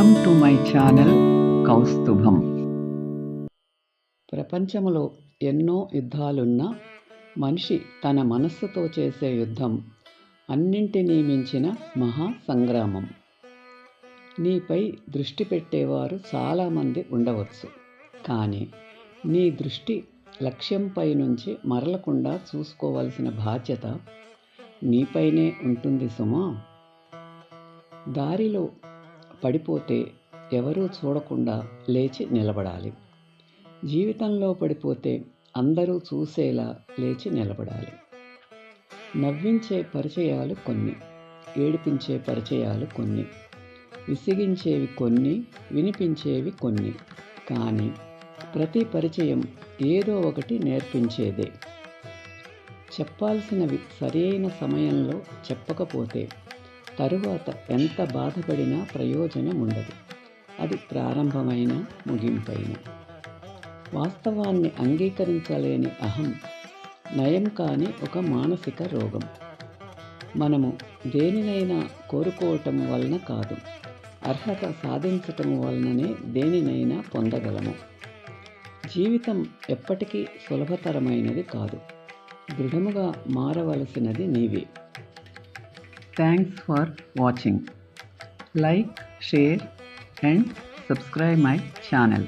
Welcome to my channel Kaustubham ప్రపంచంలో ఎన్నో యుద్ధాలున్నా మనిషి తన మనస్సుతో చేసే యుద్ధం అన్నింటినీ మించిన మహా సంగ్రామం నీపై దృష్టి పెట్టేవారు చాలామంది ఉండవచ్చు. కానీ నీ దృష్టి లక్ష్యంపై నుంచి మరలకుండా చూసుకోవాల్సిన బాధ్యత నీపైనే ఉంటుంది సుమా. దారిలో పడిపోతే ఎవరూ చూడకుండా లేచి నిలబడాలి. జీవితంలో పడిపోతే అందరూ చూసేలా లేచి నిలబడాలి. నవ్వించే పరిచయాలు కొన్ని ఏడిపించే పరిచయాలు కొన్ని విసిగించేవి కొన్ని వినిపించేవి కొన్ని. కానీ ప్రతి పరిచయం ఏదో ఒకటి నేర్పించేదే. చెప్పాల్సినవి సరైన సమయంలో చెప్పకపోతే తరువాత ఎంత బాధపడినా ప్రయోజనం ఉండదు. అది ప్రారంభమైన ముగింపైన. వాస్తవాన్ని అంగీకరించలేని అహం నయం కాని ఒక మానసిక రోగం. మనము దేనినైనా కోరుకోవటం వలన కాదు అర్హత సాధించటం వలననే దేనినైనా పొందగలము. జీవితం ఎప్పటికీ సులభతరమైనది కాదు దృఢముగా మారవలసినది నీవే. Thanks for watching. Like, share and subscribe my channel.